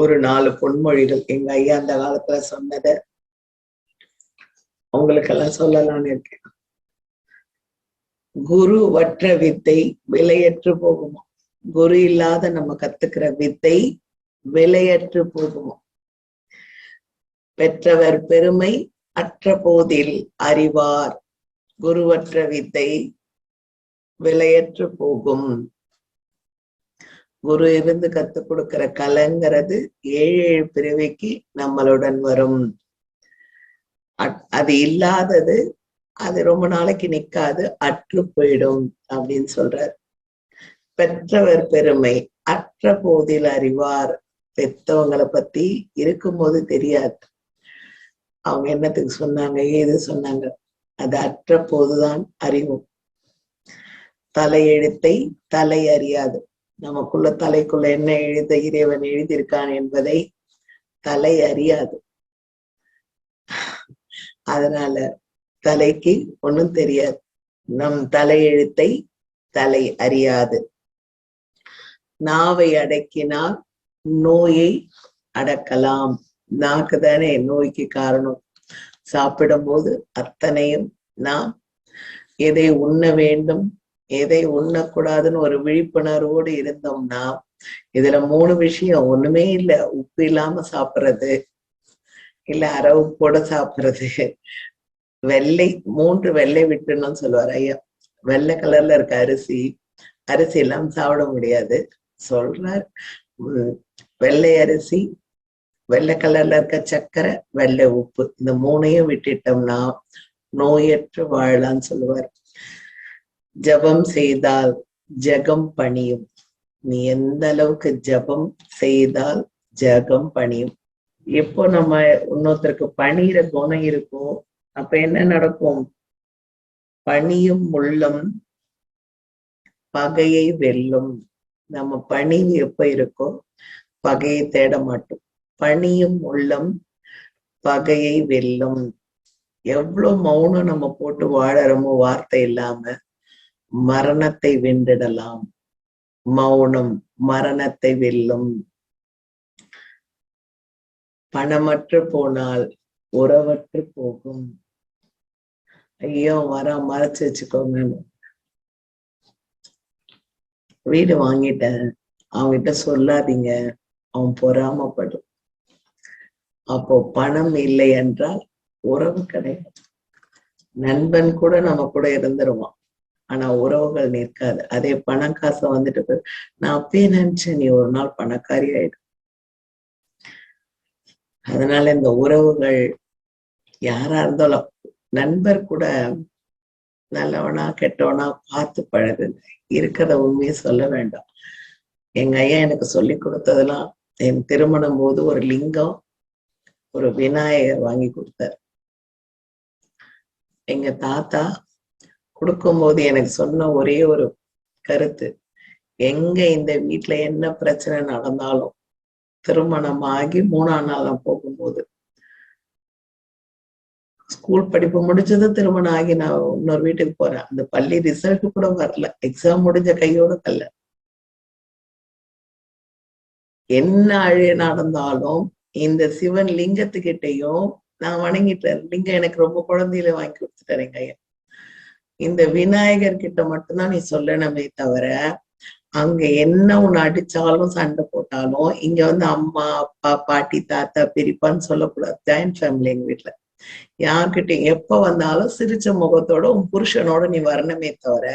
ஒரு நாலு பொன்மொழிகள். எங்க ஐயா அந்த காலத்துல சொன்னத அவங்களுக்கெல்லாம் சொல்லலாம்னு இருக்கேன். குரு வற்ற வித்தை விலையற்று போகுமா? குரு இல்லாத நம்ம கத்துக்கிற வித்தை விலையற்று போகுமா? பெற்றவர் பெருமை அற்ற போதில் அறிவார். குருவற்ற வித்தை விலையற்று போகும். குரு இருந்து கத்துக் கொடுக்கிற கலைங்கிறது ஏழு ஏழு பிறவிக்கு நம்மளுடன் வரும். அது இல்லாதது அது ரொம்ப நாளைக்கு நிக்காது அற்று போயிடும் அப்படின்னு சொல்றார். பெற்றவர் பெருமை அற்ற போதில் அறிவார். பெத்தவங்களை பத்தி இருக்கும்போது தெரியாது. அவங்க என்னத்துக்கு சொன்னாங்க ஏது சொன்னாங்க அது அற்ற போதுதான் அறிவும். தலையெழுத்தை தலை அறியாது. நமக்குள்ள தலைக்குள்ள என்ன எழுத இறைவன் எழுதியிருக்கான் என்பதை தலை அறியாது. அதனால தலைக்கு ஒண்ணும் தெரியாது. நம் தலையெழுத்தை தலை அறியாது. நாவை அடக்கினால் நோயை அடக்கலாம். நாக்கு தானே நோய்க்கு காரணம். சாப்பிடும் போது அத்தனையும் நாம் எதை உண்ண வேண்டும்? எதை உண்ணக்கூடாதுன்னு ஒரு விழிப்புணர்வோடு இருந்தோம்னா இதுல மூணு விஷயம். ஒண்ணுமே இல்ல. உப்பு இல்லாம சாப்பிடுறது இல்ல அரை உப்போட சாப்பிடுறது. வெள்ளை மூன்று வெள்ளை விட்டுன்னு சொல்லுவார் ஐயா. வெள்ளை கலர்ல இருக்க அரிசி அரிசி எல்லாம் சாப்பிட முடியாது. சொல்றார் வெள்ளை அரிசி வெள்ளை கலர்ல இருக்க சர்க்கரை வெள்ளை உப்பு. இந்த மூணையும் விட்டுட்டோம்னா நோயற்று வாழலாம்னு சொல்லுவார். ஜபம் செய்தால் ஜகம் பணியும். நீ எந்த அளவுக்கு ஜபம் செய்தால் ஜகம் பணியும். எப்போ நம்ம இன்னொருத்தருக்கு பணிகிற குணம் இருக்கோ அப்ப என்ன நடக்கும்? பணியும் உள்ளம் பகையை வெல்லும். நம்ம பணி எப்ப இருக்கோ பகையை தேட மாட்டோம். பணியும் உள்ளம் பகையை வெல்லும். எவ்வளவு மௌனம் நம்ம போட்டு வாழறோமோ வார்த்தை இல்லாம. மரணத்தை வென்றிடலாம். மௌனம் மரணத்தை வெல்லும். பணமற்று போனால் உறவற்று போகும். ஐயோ வர மறைச்சு வச்சுக்கோங்க. வீடு வாங்கிட்டேன். அவன்கிட்ட சொல்லாதீங்க. அவன் பொறாமப்படும். அப்போ பணம் இல்லை என்றால் உறவு கிடையாது. நண்பன் கூட நம்ம கூட இருந்துருவான். ஆனா உறவுகள் நிற்காது. அதே பணம் காசை வந்துட்டு நான் அப்பயே நினைச்சேன் நீ ஒரு நாள் பணக்காரி ஆயிடும் அதனால இந்த உறவுகள் யாரா இருந்தாலும் நண்பர் கூட நல்லவனா கெட்டவனா பார்த்து பழகுங்க இருக்கிறத உண்மையை சொல்ல வேண்டாம். எங்க ஐயா எனக்கு சொல்லி கொடுத்ததெல்லாம் என் திருமணம் போது ஒரு லிங்கம் ஒரு விநாயகர் வாங்கி கொடுத்தார். எங்க தாத்தா கொடுக்கும்போது எனக்கு சொன்ன ஒரே ஒரு கருத்து. எங்க இந்த வீட்டுல என்ன பிரச்சனை நடந்தாலும் திருமணம் ஆகி மூணாம் நாளாம் போகும்போது ஸ்கூல் படிப்பு முடிச்சது திருமணம் ஆகி நான் இன்னொரு வீட்டுக்கு போறேன். அந்த பள்ளி ரிசல்ட் கூட வரல. எக்ஸாம் முடிஞ்ச கையோட கல்ல என்ன அழிய நடந்தாலும் இந்த சிவன் லிங்கத்துக்கிட்டையும் நான் வணங்கிட்டேன். லிங்கம் எனக்கு ரொம்ப குழந்தையில வாங்கி கொடுத்துட்டேன் எங்க ஐயா. இந்த விநாயகர் கிட்ட மட்டும்தான் நீ சொல்லணுமே தவிர அங்க என்ன ஒண்ணு அடிச்சாலும் சண்டை போட்டாலும் இங்க வந்து அம்மா அப்பா பாட்டி தாத்தா பெரியப்பான்னு சொல்லக்கூடாது. ஜாயிண்ட் ஃபேமிலி எங்க வீட்டுல யார்கிட்ட எப்ப வந்தாலும் சிரிச்ச முகத்தோட உன் புருஷனோட நீ வரணுமே தவிர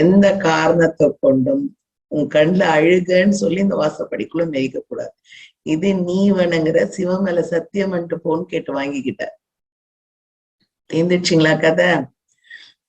எந்த காரணத்தை கொண்டும் உன் கண்ணுல அழுகன்னு சொல்லி இந்த வாசப்படிக்குள்ள மேய்க்க கூடாது இது நீ வேணுங்கிற சிவம் மேல சத்தியம் போன்னு கேட்டு வாங்கிக்கிட்ட. தீந்துச்சுங்களா கதை?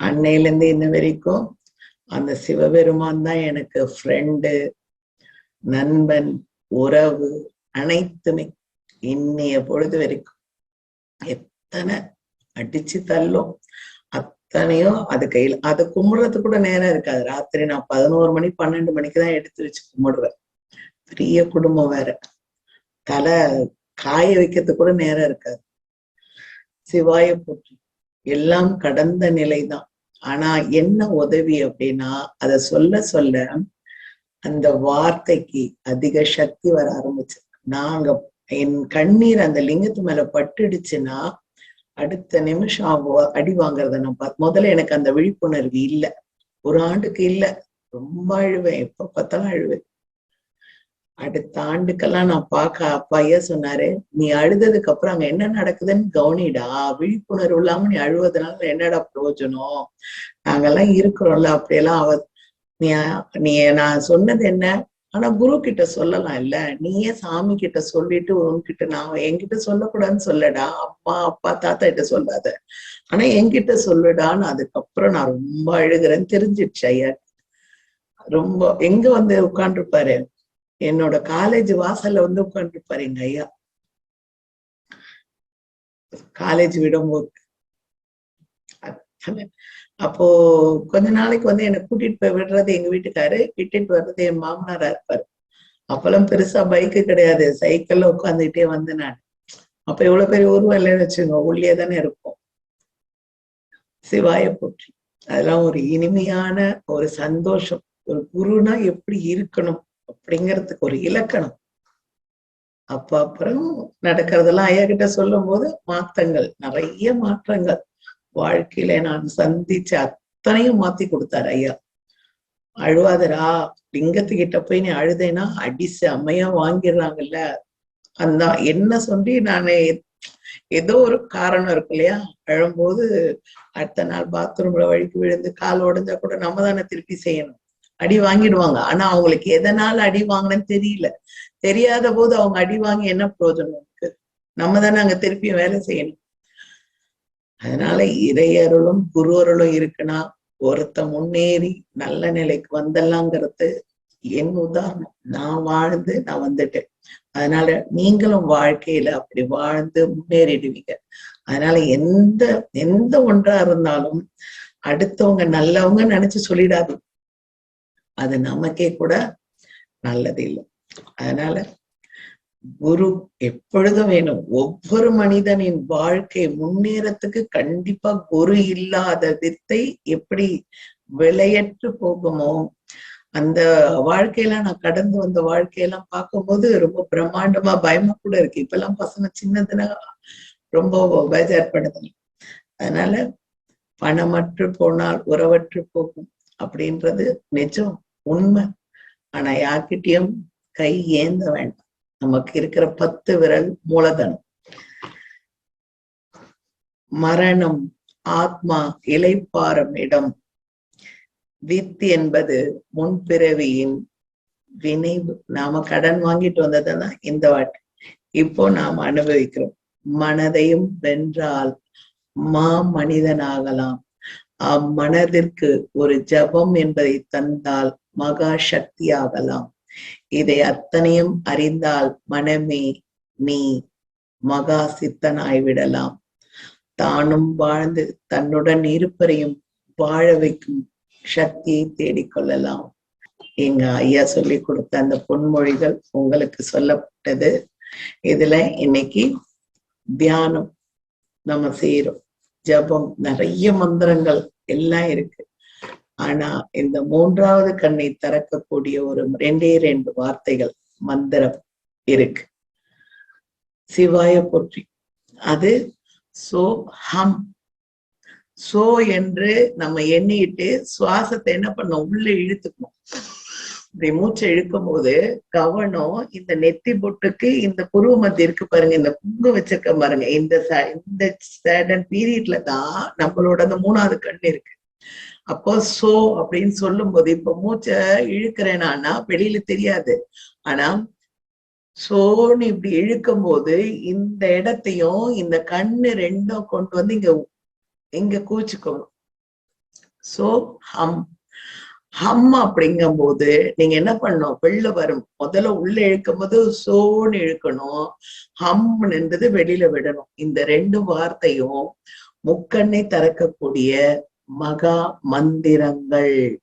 அன்னையில இருந்து இன்ன வரைக்கும் அந்த சிவபெருமான் தான் எனக்கு ஃப்ரெண்டு நண்பன் உறவு அனைத்துமே இன்னைய பொழுது வரைக்கும். எத்தனை அடிச்சு தள்ளும் அத்தனையும் அது கையில் அதை கும்பிடுறது கூட நேரம் இருக்காது. ராத்திரி நான் பதினோரு மணி பன்னெண்டு மணிக்கு தான் எடுத்து வச்சு கும்பிடுவேன். பெரிய குடும்பம் வேற. தலை காய வைக்கிறது கூட நேரம் இருக்காது. சிவாய போற்றி எல்லாம் கடந்த நிலைதான். ஆனா என்ன உதவி அப்படின்னா அத சொல்ல சொல்ல அந்த வார்த்தைக்கு அதிக சக்தி வர ஆரம்பிச்சு. நாங்க என் கண்ணீர் அந்த லிங்கத்து மேல பட்டுடுச்சுன்னா அடுத்த நிமிஷம் அடி வாங்குறத நான் பார்த்து முதல்ல எனக்கு அந்த விழிப்புணர்வு இல்ல. ஒரு ஆண்டுக்கு இல்ல. ரொம்ப அழுவேன். எப்ப பார்த்தாலும் அழுவேன். அடுத்த ஆண்டுக்கெல்லாம் நான் பார்க்க அப்பா ஐயா சொன்னாரு நீ அழுததுக்கு அப்புறம் அங்க என்ன நடக்குதுன்னு கவனிடா. விழிப்புணர்வு இல்லாம நீ அழுவதனால என்னடா பிரயோஜனம்? நாங்கெல்லாம் இருக்கிறோம்ல அப்படியெல்லாம் அவ நீ நீ நான் சொன்னது என்ன? ஆனா குரு கிட்ட சொல்லலாம் இல்ல. நீயே சாமி கிட்ட சொல்லிட்டு உன்கிட்ட நான் என்கிட்ட சொல்லக்கூடாதுன்னு சொல்லடா. அப்பா அப்பா தாத்தா கிட்ட சொல்லாத. ஆனா என்கிட்ட சொல்லுடான்னு அதுக்கப்புறம் நான் ரொம்ப அழுகிறேன்னு தெரிஞ்சிடுச்சு ஐயா. ரொம்ப எங்க வந்து உட்காந்துருப்பாரு என்னோட காலேஜ் வாசல்ல வந்து உட்காந்துருப்பாரு எங்க ஐயா. காலேஜ் விடும்போது. அப்போ கொஞ்ச நாளைக்கு வந்து என்னை கூட்டிட்டு போய் விடுறது எங்க வீட்டுக்காரு விட்டுட்டு வர்றது என் மாமனாரா இருப்பாரு. அப்பெல்லாம் பெருசா பைக்கு கிடையாது சைக்கிள்ல உட்காந்துக்கிட்டே வந்து நான். அப்ப எவ்வளவு பெரிய உருவம் இல்லைன்னு வச்சுங்க உள்ளே தானே இருக்கும். சிவாய போற்றி. அதெல்லாம் ஒரு இனிமையான ஒரு சந்தோஷம். ஒரு குருனா எப்படி இருக்கணும்? அப்படிங்கிறதுக்கு ஒரு இலக்கணம். அப்ப அப்புறம் நடக்கிறதெல்லாம் ஐயா கிட்ட சொல்லும் போது மாற்றங்கள் நிறைய மாற்றங்கள். வாழ்க்கையில நான் சந்திச்ச அத்தனையும் மாத்தி கொடுத்தாரு ஐயா. அழுவாதரா லிங்கத்துக்கிட்ட போய் நீ அழுதேன்னா அடிச்சு அம்மையா வாங்கிடுறாங்கல்ல. அந்த என்ன சொல்லி நானு ஏதோ ஒரு காரணம் இருக்கு இல்லையா? அழும்போது அடுத்த நாள் பாத்ரூம்ல வழிக்கு விழுந்து கால் உடஞ்சா கூட நம்ம தானே திருப்பி செய்யணும். அடி வாங்கிடுவாங்க. ஆனா அவங்களுக்கு எதனால அடி வாங்கினேன்னு தெரியல. தெரியாத போது அவங்க அடி வாங்கி என்ன பிரயோஜனம் இருக்கு? நம்ம தானே அங்க திருப்பி வேலை செய்யணும். அதனால இறையருளும் குரு அருளும் இருக்குன்னா ஒருத்த முன்னேறி நல்ல நிலைக்கு வந்தலாங்கிறது என் உதாரணம். நான் வாழ்ந்து நான் வந்துட்டேன். அதனால நீங்களும் வாழ்க்கையில அப்படி வாழ்ந்து முன்னேறிடுவீங்க. அதனால எந்த எந்த ஒன்றா இருந்தாலும் அடுத்தவங்க நல்லவங்க நினைச்சு சொல்லிடாது அது நமக்கே கூட நல்லது இல்லை. அதனால குரு எப்பொழுதும் வேணும். ஒவ்வொரு மனிதனின் வாழ்க்கை முன்னேறத்துக்கு கண்டிப்பா குரு இல்லாத வித்தை எப்படி விளையற்று போகுமோ அந்த வாழ்க்கையெல்லாம் நான் கடந்து வந்த வாழ்க்கையெல்லாம் பார்க்கும்போது ரொம்ப பிரம்மாண்டமா பயமா கூட இருக்கு. இப்ப எல்லாம் பசங்க சின்னதுன்னா ரொம்ப பேஜார்படுது அதனால பணமற்று போனால் உறவற்று போகும் அப்படின்றது நிஜம். உண்மை. ஆனா யார்கிட்டயும் கை ஏந்த வேண்டாம். நமக்கு இருக்கிற பத்து விரல் மூலதனம். மரணம் ஆத்மா இலைப்பாறும் இடம். வித் என்பது முன்பிறவியின் வினைவு. நாம கடன் வாங்கிட்டு வந்ததுதான் இந்த வாட்டி. இப்போ நாம் அனுபவிக்கிறோம். மனதையும் வென்றால் மா மனிதனாகலாம். அம்மனதிற்கு ஒரு ஜபம் என்பதை தந்தால் மகா சக்தியாகலாம் இதை அத்தனையும் அறிந்தால் மனமே நீ மகா சித்தனாய்விடலாம் தானும் வாழ்ந்து தன்னுடன் இருப்பரையும் வாழ வைக்கும் சக்தியை தேடிக்கொள்ளலாம். எங்க ஐயா சொல்லி கொடுத்த அந்த பொன்மொழிகள் உங்களுக்கு சொல்லப்பட்டது. இதுல இன்னைக்கு தியானம் நம்ம செய்யறோம் ஜபம் நிறைய மந்திரங்கள் எல்லாம் இருக்கு. ஆனா இந்த மூன்றாவது கண்ணை திறக்கக்கூடிய ஒரு ரெண்டே ரெண்டு வார்த்தைகள் மந்திரம் இருக்கு. சிவாய போற்றி. அது சோ ஹம். சோ என்று நம்ம எண்ணிட்டு சுவாசத்தை என்ன பண்ணோம் உள்ள இழுத்துக்கணும். இப்படி மூச்சை இழுக்கும் போது கவனம் இந்த நெத்தி பொட்டுக்கு இந்த புருவ மத்திய இருக்கு பாருங்க இந்த குங்கு வச்சிருக்க பாருங்க. இந்த இந்த சேடன் பீரியட்ல தான் நம்மளோட அந்த மூணாவது கண் இருக்கு. அப்போ சோ அப்படின்னு சொல்லும் போது இப்ப மூச்சை இழுக்கிறேனான்னா வெளியில தெரியாது. ஆனா சோன்னு இப்படி இழுக்கும் போது இந்த இடத்தையும் இந்த கண்ணு ரெண்டும் கொண்டு வந்து இங்க இங்க கூச்சுக்கணும் சோ ஹம் ஹம் அப்படிங்கும் போது நீங்க என்ன பண்ணணும்? வெளில வரும். முதல்ல உள்ள இழுக்கும் போது சோன்னு இழுக்கணும். ஹம் வெளியில விடணும். இந்த ரெண்டு வார்த்தையும் முக்கண்ணை திறக்கக்கூடிய மகா மந்திரங்கள்.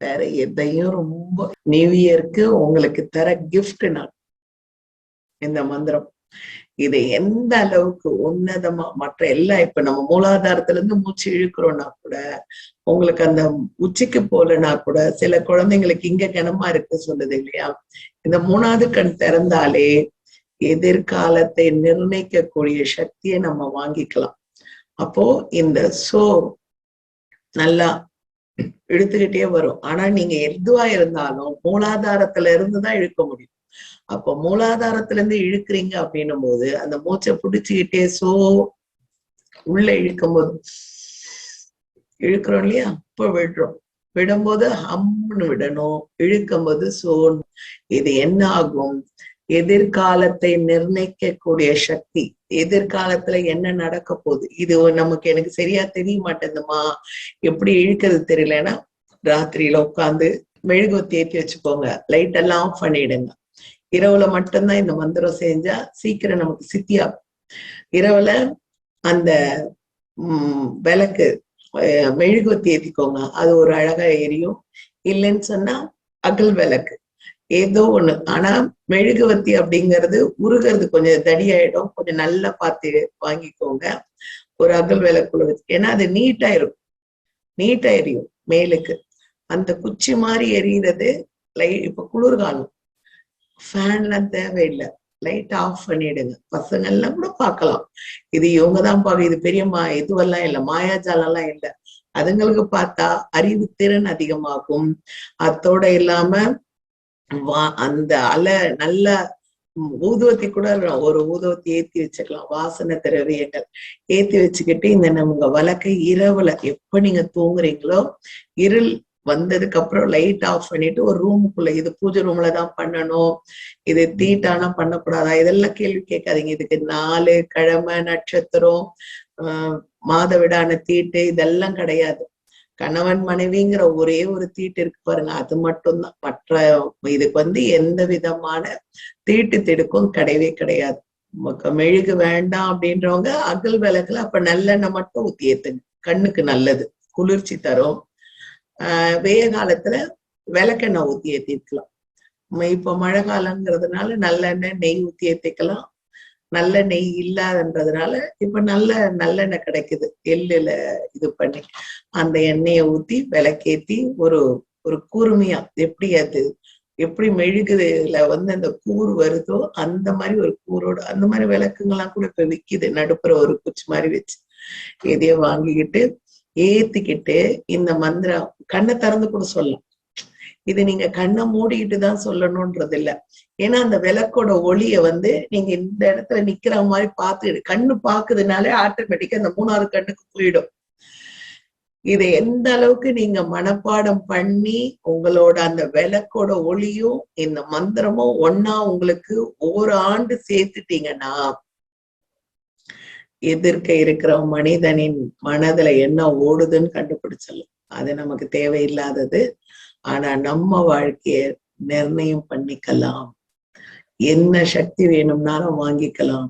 வேற எதையும் ரொம்ப நியூ இயர்க்கு உங்களுக்கு தர கிஃப்ட் நான் இந்த மந்திரம். இது எந்த அளவுக்கு உன்னதமா மற்ற எல்லாம் இப்ப நம்ம மூலாதாரத்துல இருந்து மூச்சு இழுக்கிறோம்னா கூட உங்களுக்கு அந்த உச்சிக்கு போலனா கூட சில குழந்தைங்களுக்கு இங்க கனமா இருக்கு சொல்லுது இல்லையா? இந்த மூணாவது கண் திறந்தாலே எதிர்காலத்தை நிர்ணயிக்கக்கூடிய சக்தியை நம்ம வாங்கிக்கலாம். அப்போ இந்த சோ நல்லா இழுத்துக்கிட்டே வரும். ஆனா நீங்க எதுவா இருந்தாலும் மூலாதாரத்துல இருந்துதான் இழுக்க முடியும். அப்ப மூலாதாரத்துல இருந்து இழுக்கிறீங்க அப்படின்னும் போது அந்த மூச்சை பிடிச்சுக்கிட்டே சோ உள்ள இழுக்கும் போது இழுக்கிறோம் இல்லையா? அப்ப விடுறோம். விடும்போது ஹம்னு விடணும். இழுக்கும் போது சோன் இது என்ன ஆகும்? எதிர்காலத்தை நிர்ணயிக்கக்கூடிய சக்தி. எதிர்காலத்துல என்ன நடக்க போகுது? இது நமக்கு எனக்கு சரியா தெரிய மாட்டேங்குதுமா எப்படி இழுக்கிறது தெரியலன்னா ராத்திரியில உட்காந்து மெழுகுவத்தி ஏற்றி வச்சுக்கோங்க. லைட் எல்லாம் ஆஃப் பண்ணிடுங்க. இரவுல மட்டும்தான் இந்த மந்திரம் செஞ்சா சீக்கிரம் நமக்கு சித்தியாகும். இரவுல அந்த உம் விளக்கு மெழுகுவத்தி ஏத்திக்கோங்க. அது ஒரு அழகா எரியும். இல்லைன்னு சொன்னா அகல் விளக்கு. ஏதோ ஒண்ணு. ஆனா மெழுகுவத்தி அப்படிங்கிறது உருகிறது. கொஞ்சம் தடியாயிடும். கொஞ்சம் நல்லா பார்த்து வாங்கிக்கோங்க. ஒரு அகல் விளக்குள்ள குழுவது ஏன்னா அது நீட்டா இருக்கும். நீட்டா எரியும் மேலுக்கு. அந்த குச்சி மாதிரி எரியறது லை இப்ப குளிர்காலம். ஃபேன்லாம் தேவையில்லை. லைட் ஆஃப் பண்ணிடுங்க. பசங்க எல்லாம் கூட பார்க்கலாம். இது இவங்கதான் பார்க்க இது பெரியம்மா. இதுவெல்லாம் இல்லை. மாயாஜாலம் எல்லாம் இல்லை. அதுங்களுக்கு பார்த்தா அறிவு திறன் அதிகமாகும். அத்தோட இல்லாம அந்த அலை நல்ல ஊதுவத்தி கூட ஒரு ஊதுவத்தி ஏத்தி வச்சுக்கலாம். வாசனை திரவியங்கள் ஏத்தி வச்சுக்கிட்டு இந்த நமக்கு வழக்கை இரவுல எப்ப நீங்க தூங்குறீங்களோ இருள் வந்ததுக்கு அப்புறம் லைட் ஆஃப் பண்ணிட்டு ஒரு ரூமுக்குள்ள இது பூஜை ரூம்ல தான் பண்ணணும் இது தீட்டானா பண்ணக்கூடாதா? இதெல்லாம் கேள்வி கேட்காதீங்க. இதுக்கு நாலு கிழமை நட்சத்திரம் ஆஹ் மாதவிடான தீட்டு இதெல்லாம் கிடையாது. கணவன் மனைவிங்கிற ஒரே ஒரு தீட்டு இருக்கு பாருங்க. அது மட்டும்தான். மற்ற இதுக்கு வந்து எந்த விதமான தீட்டு திடுக்கும் கிடையவே கிடையாது. மெழுகு வேண்டாம் அப்படின்றவங்க அகல் விளக்குல அப்ப நல்லெண்ணெய் மட்டும் ஊத்தி ஏத்துங்க. கண்ணுக்கு நல்லது. குளிர்ச்சி தரும். ஆஹ் வெய காலத்துல விளக்கெண்ணெய் ஊத்தி ஏத்திக்கலாம் இப்ப மழை காலங்கிறதுனால நல்லெண்ணெய் நெய் ஊத்தி ஏத்திக்கலாம். நல்ல நெய் இல்லாதன்றதுனால இப்ப நல்ல நல்லெண்ணெய் கிடைக்குது. எள்ளுல இது பண்ணி அந்த எண்ணெயை ஊத்தி விளக்கேத்தி ஒரு ஒரு கூர்மையா எப்படி அது எப்படி மெழுகுல வந்து அந்த கூறு வருதோ அந்த மாதிரி ஒரு கூரோட அந்த மாதிரி விளக்குங்கெல்லாம் கூட இப்ப விக்குது. நடுப்புற ஒரு குச்சி மாதிரி வச்சு. எதையோ வாங்கிக்கிட்டு ஏத்திக்கிட்டு இந்த மந்திரம் கண்ணை திறந்து கூட சொல்லலாம். இது நீங்க கண்ணை மூடிக்கிட்டு தான் சொல்லணும்ன்றது இல்ல ஏன்னா அந்த விளக்கோட ஒளிய வந்து நீங்க இந்த இடத்துல நிக்கிற மாதிரி பார்த்து கண்ணு பாக்குதுனாலே ஆட்டோமேட்டிக்கா அந்த மூணாவது கண்ணுக்கு போயிடும். இதை எந்த அளவுக்கு நீங்க மனப்பாடம் பண்ணி உங்களோட அந்த விளக்கோட ஒளியும் இந்த மந்திரமும் ஒன்னா உங்களுக்கு ஒரு ஆண்டு சேர்த்துட்டீங்கன்னா எதிர்க்க இருக்கிற மனிதனின் மனதுல என்ன ஓடுதுன்னு கண்டுபிடிச்சிடலாம். அது நமக்கு தேவையில்லாதது. ஆனா நம்ம வாழ்க்கைய நிர்ணயம் பண்ணிக்கலாம். என்ன சக்தி வேணும்னாலும் வாங்கிக்கலாம்.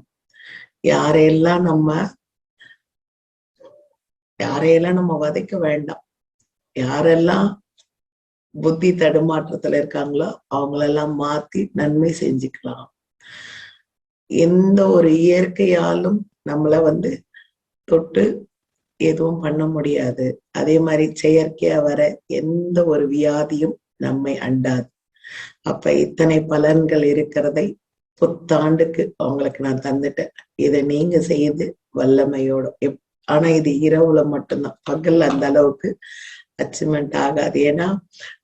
யாரையெல்லாம் நம்ம யாரையெல்லாம் நம்ம வதைக்க வேண்டாம். யாரெல்லாம் புத்தி தடுமாற்றத்துல இருக்காங்களோ அவங்களெல்லாம் மாத்தி நன்மை செஞ்சுக்கலாம். எந்த ஒரு இயற்கையாலும் நம்மள வந்து தொட்டு எதுவும் பண்ண முடியாது. அதே மாதிரி செயற்கையா வர எந்த ஒரு வியாதியும் நம்மை அண்டாது. அப்ப இத்தனை பலன்கள் இருக்கிறதை புத்தாண்டுக்கு அவங்களுக்கு நான் தந்துட்டேன். இதை நீங்க செய்து வல்லமையோட எப் ஆனா இது இரவுல மட்டும்தான். பகல் அந்த அளவுக்கு அச்சீவ்மெண்ட் ஆகாது. ஏன்னா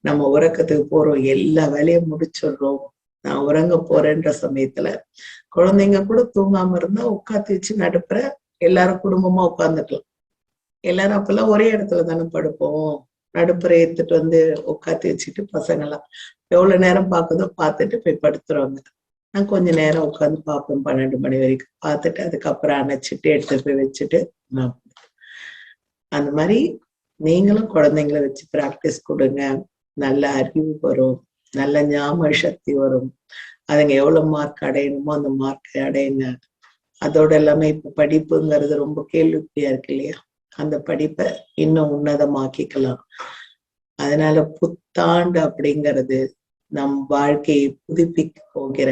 நம்ம உறக்கத்துக்கு போறோம். எல்லா வேலையும் முடிச்சிடுறோம். நான் உறங்க போறேன்ற சமயத்துல குழந்தைங்க கூட தூங்காம இருந்தா உட்காந்து வச்சு நடுப்புற எல்லாரும் குடும்பமா உட்காந்துக்கலாம் எல்லாரும் அப்பெல்லாம் ஒரே இடத்துல தானே படுப்போம். நடுப்புற எடுத்துட்டு வந்து உட்காந்து வச்சுட்டு பசங்களாம் எவ்வளவு நேரம் பாக்குதோ பார்த்துட்டு போய் படுத்துருவாங்க. நான் கொஞ்ச நேரம் உட்காந்து பார்ப்பேன் பன்னெண்டு மணி வரைக்கும். பார்த்துட்டு அதுக்கப்புறம் அணைச்சிட்டு எடுத்து போய் வச்சுட்டு நான் அந்த மாதிரி நீங்களும் குழந்தைங்களை வச்சு பிராக்டிஸ் கொடுங்க. நல்ல அறிவு வரும். நல்ல ஞாபக சக்தி வரும். அதுங்க எவ்வளவு மார்க் அடையணுமோ அந்த மார்க்கை அடையுங்க. அதோட எல்லாமே இப்ப படிப்புங்கிறது ரொம்ப கேள்விக்குறியா இருக்கு இல்லையா? அந்த படிப்பை இன்னும் உன்னதமாக்கிக்கலாம். அதனால புத்தாண்டு அப்படிங்கிறது நம் வாழ்க்கையை புதுப்பிக்க போகிற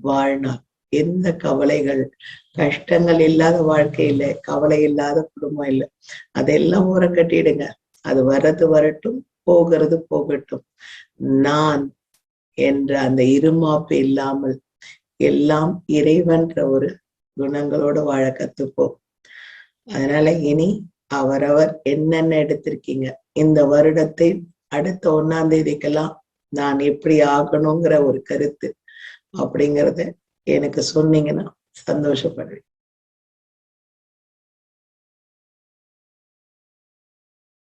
வாழ்நாள். எந்த கவலைகள் கஷ்டங்கள் இல்லாத வாழ்க்கை இல்லை கவலை இல்லாத குடும்பம் இல்லை. அதெல்லாம் உரம் கட்டிடுங்க. அது வர்றது வரட்டும் போகிறது போகட்டும். நான் என்ற அந்த இருமாப்பு இல்லாமல் எல்லாம் இறைவன்ற ஒரு குணங்களோட வாழ கத்துப்போம். அதனால இனி அவரவர் என்னென்ன எடுத்திருக்கீங்க? இந்த வருடத்தை அடுத்த ஒன்னாம் தேதிக்கெல்லாம் நான் எப்படி ஆகணுங்கிற ஒரு கருத்து அப்படிங்கறத எனக்கு சொன்னீங்கன்னா சந்தோஷப்படுவேன்.